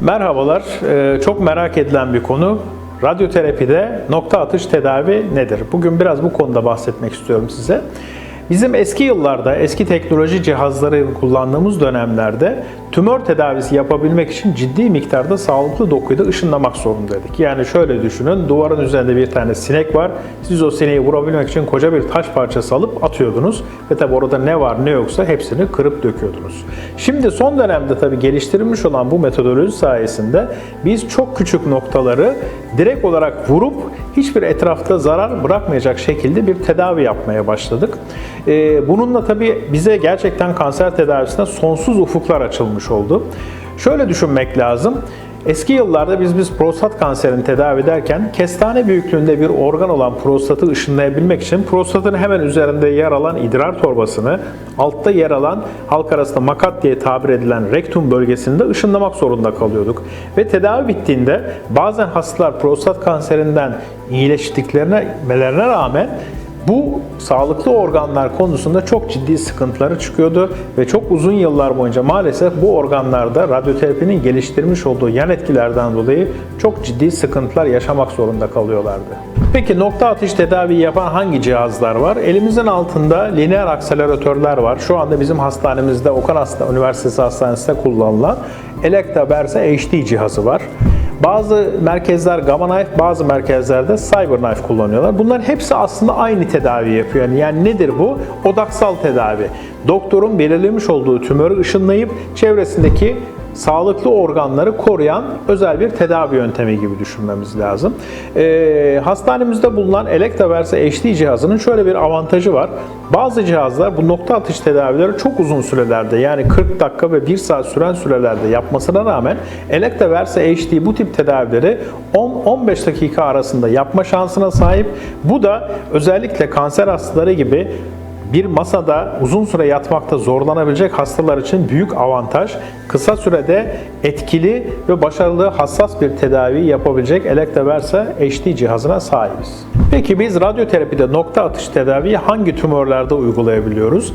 Merhabalar. Ee, Çok merak edilen bir konu. Radyoterapide nokta atış tedavi nedir? Bugün biraz bu konuda bahsetmek istiyorum size. Bizim eski yıllarda, eski teknoloji cihazları kullandığımız dönemlerde tümör tedavisi yapabilmek için ciddi miktarda sağlıklı dokuyu da ışınlamak zorundaydık. Yani şöyle düşünün, duvarın üzerinde bir tane sinek var. Siz o sineği vurabilmek için koca bir taş parçası alıp atıyordunuz. Ve tabi orada ne var ne yoksa hepsini kırıp döküyordunuz. Şimdi son dönemde tabi geliştirilmiş olan bu metodoloji sayesinde biz çok küçük noktaları direkt olarak vurup hiçbir etrafta zarar bırakmayacak şekilde bir tedavi yapmaya başladık. Ee, bununla tabi bize gerçekten kanser tedavisinde sonsuz ufuklar açılmış oldu. Şöyle düşünmek lazım. Eski yıllarda biz biz prostat kanserini tedavi ederken kestane büyüklüğünde bir organ olan prostatı ışınlayabilmek için prostatın hemen üzerinde yer alan idrar torbasını, altta yer alan halk arasında makat diye tabir edilen rektum bölgesinde ışınlamak zorunda kalıyorduk. Ve tedavi bittiğinde bazen hastalar prostat kanserinden iyileştiklerine melerine rağmen bu sağlıklı organlar konusunda çok ciddi sıkıntıları çıkıyordu ve çok uzun yıllar boyunca maalesef bu organlarda radyoterapinin geliştirmiş olduğu yan etkilerden dolayı çok ciddi sıkıntılar yaşamak zorunda kalıyorlardı. Peki nokta atış tedavi yapan hangi cihazlar var? Elimizin altında lineer akseleratörler var. Şu anda bizim hastanemizde Okan Hasta Üniversitesi Hastanesi'nde kullanılan Elekta Versa HD cihazı var. Bazı merkezler Gamma Knife, bazı merkezlerde Cyberknife kullanıyorlar. Bunların hepsi aslında aynı tedavi yapıyor. Yani, yani nedir bu? Odaksal tedavi. Doktorun belirlemiş olduğu tümörü ışınlayıp çevresindeki sağlıklı organları koruyan özel bir tedavi yöntemi gibi düşünmemiz lazım. Ee, hastanemizde bulunan Elekta Versa HD cihazının şöyle bir avantajı var. Bazı cihazlar bu nokta atış tedavileri çok uzun sürelerde yani 40 dakika ve 1 saat süren sürelerde yapmasına rağmen Elekta Versa HD bu tip tedavileri 10-15 dakika arasında yapma şansına sahip. Bu da özellikle kanser hastaları gibi bir masada uzun süre yatmakta zorlanabilecek hastalar için büyük avantaj. Kısa sürede etkili ve başarılı hassas bir tedavi yapabilecek Elekta Versa HD cihazına sahibiz. Peki biz radyoterapide nokta atış tedaviyi hangi tümörlerde uygulayabiliyoruz?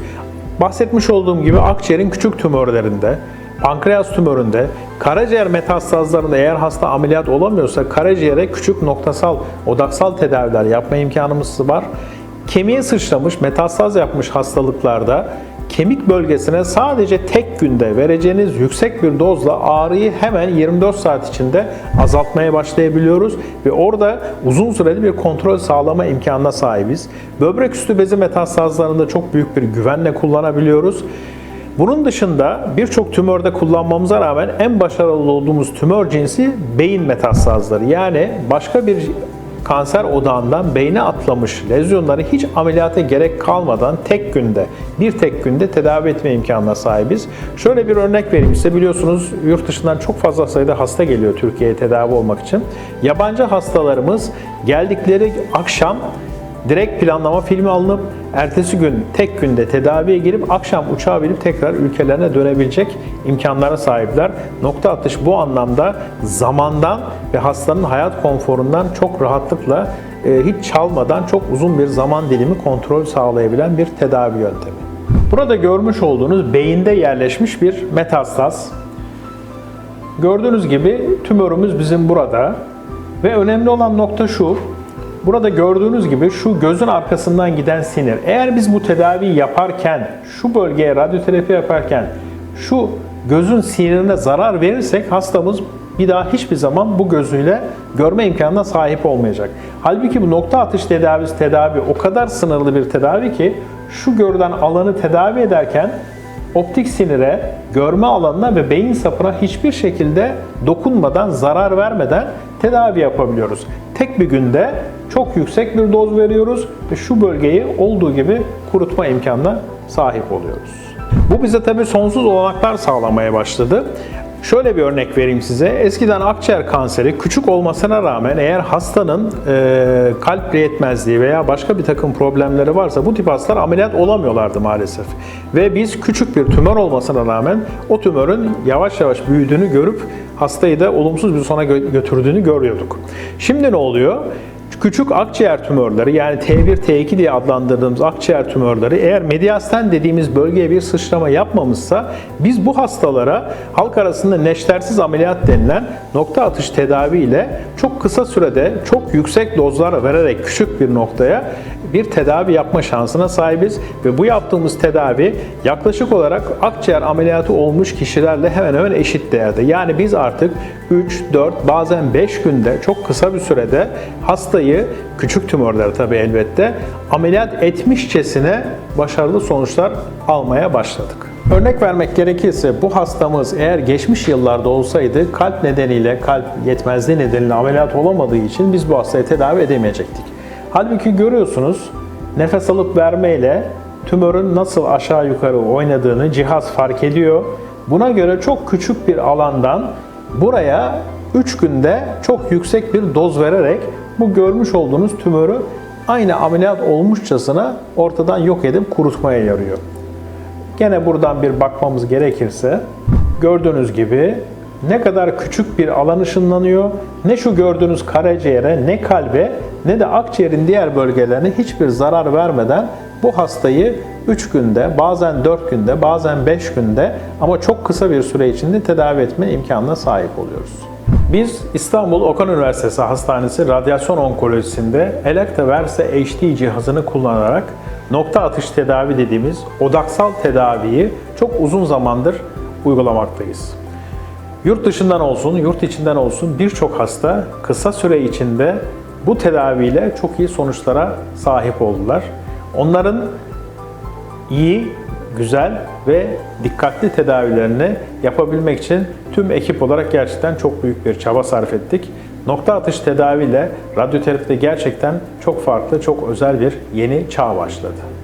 Bahsetmiş olduğum gibi akciğerin küçük tümörlerinde, pankreas tümöründe, karaciğer metastazlarında eğer hasta ameliyat olamıyorsa karaciğere küçük noktasal odaksal tedaviler yapma imkanımız var. Kemiğe sıçramış, metastaz yapmış hastalıklarda kemik bölgesine sadece tek günde vereceğiniz yüksek bir dozla ağrıyı hemen 24 saat içinde azaltmaya başlayabiliyoruz ve orada uzun süreli bir kontrol sağlama imkanına sahibiz. Böbrek üstü bezi metastazlarında çok büyük bir güvenle kullanabiliyoruz. Bunun dışında birçok tümörde kullanmamıza rağmen en başarılı olduğumuz tümör cinsi beyin metastazları. Yani başka bir kanser odağından beyne atlamış lezyonları hiç ameliyata gerek kalmadan tek günde, bir tek günde tedavi etme imkanına sahibiz. Şöyle bir örnek vereyim size. Biliyorsunuz yurt dışından çok fazla sayıda hasta geliyor Türkiye'ye tedavi olmak için. Yabancı hastalarımız geldikleri akşam direkt planlama filmi alınıp ertesi gün tek günde tedaviye girip akşam uçağa binip tekrar ülkelerine dönebilecek imkanlara sahipler. Nokta atış bu anlamda zamandan ve hastanın hayat konforundan çok rahatlıkla e, hiç çalmadan çok uzun bir zaman dilimi kontrol sağlayabilen bir tedavi yöntemi. Burada görmüş olduğunuz beyinde yerleşmiş bir metastaz. Gördüğünüz gibi tümörümüz bizim burada ve önemli olan nokta şu, Burada gördüğünüz gibi şu gözün arkasından giden sinir. Eğer biz bu tedaviyi yaparken, şu bölgeye radyoterapi yaparken şu gözün sinirine zarar verirsek hastamız bir daha hiçbir zaman bu gözüyle görme imkanına sahip olmayacak. Halbuki bu nokta atış tedavisi tedavi o kadar sınırlı bir tedavi ki şu görülen alanı tedavi ederken optik sinire, görme alanına ve beyin sapına hiçbir şekilde dokunmadan, zarar vermeden tedavi yapabiliyoruz. Tek bir günde çok yüksek bir doz veriyoruz ve şu bölgeyi olduğu gibi kurutma imkanına sahip oluyoruz. Bu bize tabii sonsuz olanaklar sağlamaya başladı. Şöyle bir örnek vereyim size. Eskiden akciğer kanseri küçük olmasına rağmen eğer hastanın e, kalp yetmezliği veya başka bir takım problemleri varsa bu tip hastalar ameliyat olamıyorlardı maalesef. Ve biz küçük bir tümör olmasına rağmen o tümörün yavaş yavaş büyüdüğünü görüp hastayı da olumsuz bir sona götürdüğünü görüyorduk. Şimdi ne oluyor? Küçük akciğer tümörleri yani T1, T2 diye adlandırdığımız akciğer tümörleri eğer medyasten dediğimiz bölgeye bir sıçrama yapmamışsa biz bu hastalara halk arasında neştersiz ameliyat denilen nokta atış tedavi ile çok kısa sürede çok yüksek dozlar vererek küçük bir noktaya bir tedavi yapma şansına sahibiz ve bu yaptığımız tedavi yaklaşık olarak akciğer ameliyatı olmuş kişilerle hemen hemen eşit değerde. Yani biz artık 3, 4 bazen 5 günde çok kısa bir sürede hastayı küçük tümörler tabii elbette ameliyat etmişçesine başarılı sonuçlar almaya başladık. Örnek vermek gerekirse bu hastamız eğer geçmiş yıllarda olsaydı kalp nedeniyle, kalp yetmezliği nedeniyle ameliyat olamadığı için biz bu hastayı tedavi edemeyecektik. Halbuki görüyorsunuz nefes alıp vermeyle tümörün nasıl aşağı yukarı oynadığını cihaz fark ediyor. Buna göre çok küçük bir alandan buraya 3 günde çok yüksek bir doz vererek bu görmüş olduğunuz tümörü aynı ameliyat olmuşçasına ortadan yok edip kurutmaya yarıyor. Gene buradan bir bakmamız gerekirse gördüğünüz gibi ne kadar küçük bir alan ışınlanıyor. Ne şu gördüğünüz karaciğere, ne kalbe, ne de akciğerin diğer bölgelerine hiçbir zarar vermeden bu hastayı 3 günde, bazen 4 günde, bazen 5 günde ama çok kısa bir süre içinde tedavi etme imkanına sahip oluyoruz. Biz İstanbul Okan Üniversitesi Hastanesi Radyasyon Onkolojisi'nde Elekta Versa HD cihazını kullanarak nokta atış tedavi dediğimiz odaksal tedaviyi çok uzun zamandır uygulamaktayız. Yurt dışından olsun, yurt içinden olsun birçok hasta kısa süre içinde bu tedaviyle çok iyi sonuçlara sahip oldular. Onların iyi, güzel ve dikkatli tedavilerini yapabilmek için tüm ekip olarak gerçekten çok büyük bir çaba sarf ettik. Nokta atış tedaviyle radyoterapide gerçekten çok farklı, çok özel bir yeni çağ başladı.